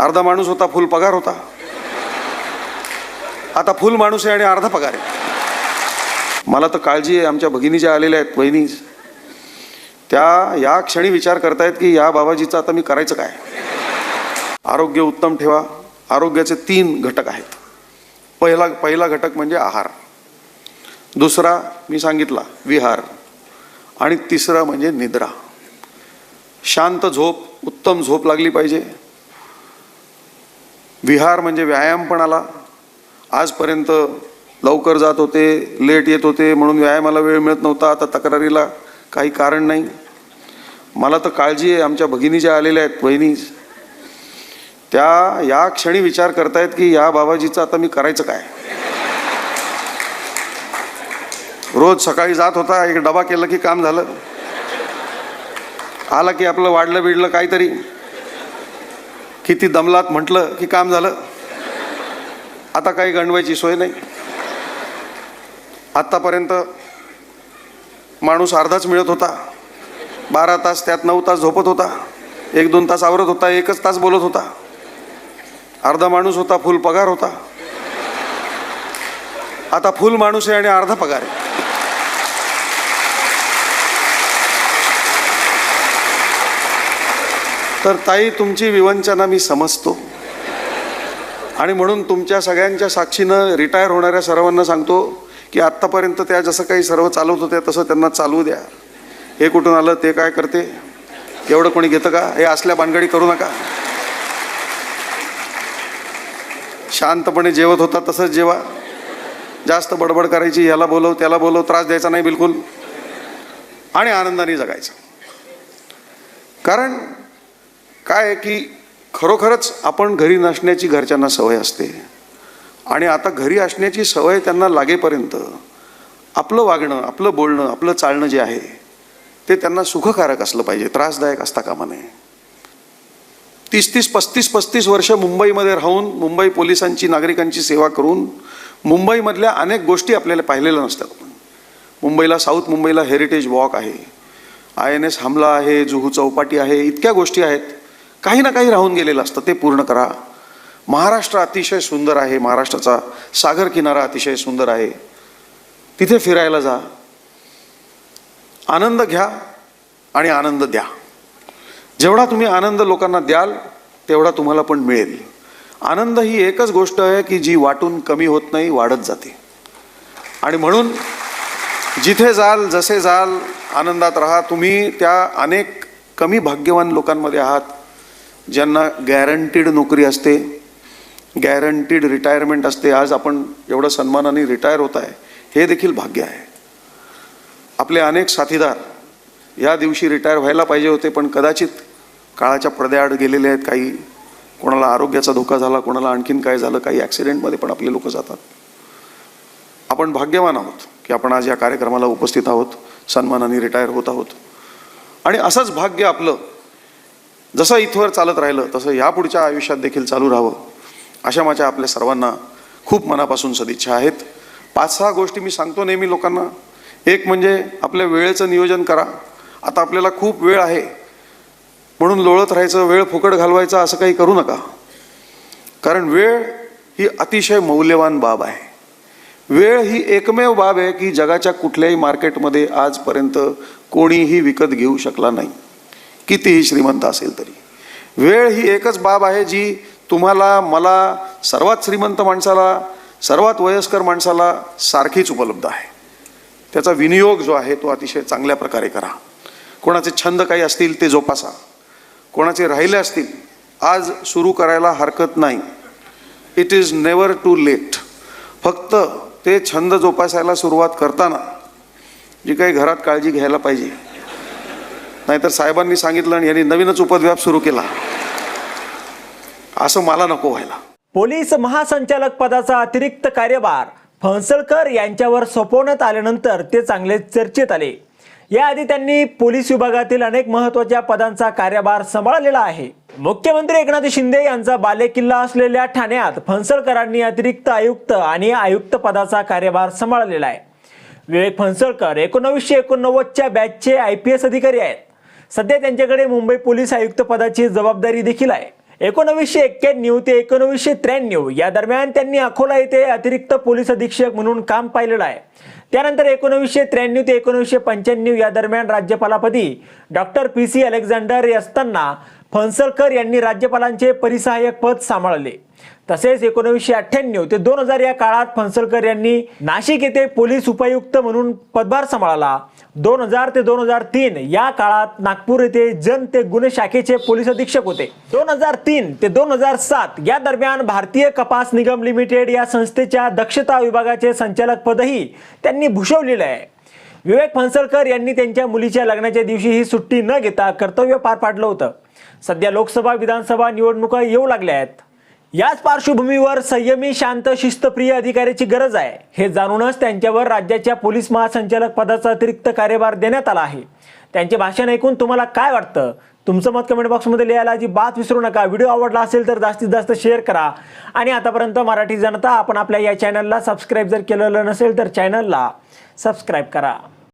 अर्धा माणूस होता फुल पगार होता. आता फुल माणूस आहे आणि अर्धा पगार आहे. मला तर काळजी आहे आमच्या भगिनी ज्या आलेल्या आहेत बहिणी त्या या क्षणी विचार करतायत की या बाबाजीचं आता मी करायचं काय? आरोग्य उत्तम ठेवा. आरोग्याचे तीन घटक आहेत. पहिला पहिला घटक म्हणजे आहार. दुसरा मी सांगितला विहार. आणि तिसरा म्हणजे निद्रा. शांत झोप उत्तम झोप लागली पाहिजे. विहार म्हणजे व्यायाम पण आला आजपर्यंत लवकर जात होते लेट येत होते म्हणून व्यायामाला वेळ मिळत नव्हता आता तक्रारीला काही कारण नाही. मला तर काळजी आहे आमच्या भगिनी ज्या आलेल्या आहेत बहिणी त्या या क्षणी विचार करतायत की या बाबाजीचं आता मी करायचं काय? रोज सकाळी जात होता एक डबा केला की काम झालं. आला की आपलं वाढलं बिडलं काहीतरी. किती दमलात म्हटलं की काम झालं? आता काही गंडवायची सोय नाही. आत्तापर्यंत माणूस अर्धाच मिळत होता. बारा तास त्यात नऊ तास झोपत होता. एक दोन तास आवरत होता एकच तास बोलत होता. अर्धा माणूस होता फुल पगार होता. आता फुल माणूस आहे आणि अर्धा पगार आहे. तर ताई तुमची विवंचना मी समजतो. आणि म्हणून तुमच्या सगळ्यांच्या साक्षीनं रिटायर होणाऱ्या सर्वांना सांगतो की आत्तापर्यंत त्या जसं काही सर्व चालवत होत्या तसं त्यांना चालवू द्या. हे कुठून आलं ते काय करते? एवढं कोणी घेतं का? हे असल्या भानगडी करू नका. शांतपणे जेवत होता तसंच जेवा. जास्त बडबड करायची याला बोलव त्याला बोलव त्रास द्यायचा नाही बिलकुल. आणि आनंदाने जगायचं. कारण काय आहे की खरोखरच आपण घरी नसण्याची घरच्यांना सवय असते. आणि आता घरी असण्याची सवय त्यांना लागेपर्यंत आपलं वागणं आपलं बोलणं आपलं चालणं जे आहे ते त्यांना सुखकारक असलं पाहिजे त्रासदायक असता कामा नये. तीस तीस पस्तीस पस्तीस वर्ष मुंबईमध्ये राहून मुंबई पोलिसांची नागरिकांची सेवा करून मुंबईमधल्या अनेक गोष्टी आपल्याला पाहिलेल्या नसतात. मुंबईला साऊथ मुंबईला हेरिटेज वॉक आहे. आय एन एस हमला आहे जुहू चौपाटी आहे इतक्या गोष्टी आहेत. काही ना काही राहून गेलेलं असतं ते पूर्ण करा. महाराष्ट्र अतिशय सुंदर आहे महाराष्ट्राचा सागर किनारा अतिशय सुंदर आहे. तिथे फिरायला जा. आनंद घ्या आणि आनंद द्या. जेवढा तुम्ही आनंद लोकांना द्याल तेवढा तुम्हाला पण मिळेल. आनंद ही एकच गोष्ट आहे की जी वाटून कमी होत नाही वाढत जाते. आणि म्हणून जिथे जाल जसे जाल आनंदात राहा. तुम्ही त्या अनेक कमी भाग्यवान लोकांमध्ये आहात. ज्यांना गॅरंटीड नोकरी असते गॅरंटीड रिटायरमेंट असते आज आपण एवढं सन्मानाने रिटायर होत आहे हे देखील भाग्य आहे. आपले अनेक साथीदार या दिवशी रिटायर व्हायला पाहिजे होते पण कदाचित काळाच्या पडद्याआड गेलेले आहेत काही. कोणाला आरोग्याचा धोका झाला कोणाला आणखीन काय झालं काही ॲक्सिडेंटमध्ये पण आपले लोक जातात. आपण भाग्यवान आहोत की आपण आज या कार्यक्रमाला उपस्थित आहोत सन्मानाने रिटायर होत आहोत. आणि असंच भाग्य आपलं जसं इथवर चालत राहिलं तसं यापुढच्या आयुष्यात देखील चालू राहावं. अशा माझ्या आपल्या सर्वांना खूप मनापासून सदिच्छा आहेत. पाच सहा गोष्टी मी सांगतो नेहमी लोकांना. एक म्हणजे आपल्या वेळेचं नियोजन करा. आता आपल्याला खूप वेळ आहे. म्हणून लोळत राहायचं वेळ फुकट घालवायचा असं काही करू नका. कारण वेळ ही अतिशय मौल्यवान बाब आहे. वेळ ही एकमेव बाब आहे की जगाच्या कुठल्याही मार्केटमध्ये आजपर्यंत कोणीही विकत घेऊ शकला नाही. कितीही श्रीमंत असेल तरी. वेळ ही एकच बाब आहे जी तुम्हाला मला सर्वात श्रीमंत माणसाला सर्वात वयस्कर माणसाला सारखीच उपलब्ध आहे. त्याचा विनियोग जो आहे तो अतिशय चांगल्या प्रकारे करा. कोणाचे छंद काही असतील ते जोपासा. कोणाचे राहिले असतील आज सुरू करायला हरकत नाही. It is never too late फक्त ते छंद जोपासायला सुरुवात करताना जी काही घरात काळजी घ्यायला पाहिजे. नाहीतर साहेबांनी सांगितलं आणि यांनी नवीनच उपद्व्याप सुरू केला. असं मला नको व्हायला. पोलीस महासंचालक पदाचा अतिरिक्त कार्यभार फणसळकर यांच्यावर सोपवण्यात आल्यानंतर ते चांगले चर्चेत आले. याआधी त्यांनी पोलीस विभागातील अनेक महत्त्वाच्या पदांचा कार्यभार सांभाळलेला आहे. मुख्यमंत्री एकनाथ शिंदे यांचा बालेकिल्ला असलेल्या ठाण्यात फणसळकरांनी अतिरिक्त आयुक्त आणि आयुक्त पदाचा कार्यभार सांभाळलेला आहे. विवेक फणसळकर एकोणवीसशे एकोणनव्वदच्या बॅचचे आय पी एस अधिकारी आहेत. सध्या त्यांच्याकडे मुंबई पोलीस आयुक्त पदाची जबाबदारी देखील आहे. एकोणवीसशे एक्क्याण्णव ते एकोणवीसशे त्र्याण्णव या दरम्यान त्यांनी अकोला येथे अतिरिक्त पोलीस अधीक्षक म्हणून काम पाहिलेलं आहे. त्यानंतर एकोणवीसशे त्र्याण्णव ते एकोणवीसशे पंच्याण्णव या दरम्यान राज्यपालापदी डॉक्टर पी सी अलेक्झांडर असताना फणसळकर यांनी राज्यपालांचे परिसहाय्यक पद सांभाळले. तसेच एकोणीसशे अठ्ठ्याण्णव ते दोन हजार या काळात फणसळकर यांनी नाशिक येथे पोलीस उपायुक्त म्हणून पदभार सांभाळला. दोन हजार ते दोन हजार तीन या काळात नागपूर येथे जन ते गुन्हे शाखेचे पोलीस अधीक्षक होते. दोन हजार तीन ते दोन हजार सात या दरम्यान भारतीय कपास निगम लिमिटेड या संस्थेच्या दक्षता विभागाचे संचालक पदही त्यांनी भूषवलेलं आहे. विवेक फणसळकर यांनी त्यांच्या मुलीच्या लग्नाच्या दिवशी ही सुट्टी न घेता कर्तव्य पार पाडलं होतं. सध्या लोकसभा विधानसभा निवडणुका येऊ लागल्या आहेत. याच पार्श्वभूमीवर संयमी शांत शिस्तप्रिय अधिकाऱ्याची गरज आहे. हे जाणूनच त्यांच्यावर राज्याच्या पोलीस महासंचालक पदाचा अतिरिक्त कार्यभार देण्यात आला आहे. त्यांचे भाषण ऐकून तुम्हाला काय वाटतं? तुमचं मत कमेंट बॉक्समध्ये लिहायला अजिबात विसरू नका. व्हिडिओ आवडला असेल तर जास्तीत जास्त शेअर करा. आणि आतापर्यंत मराठी जनता आपण आपल्या या चॅनलला सबस्क्राईब जर केलेलं नसेल तर चॅनलला सबस्क्राईब करा.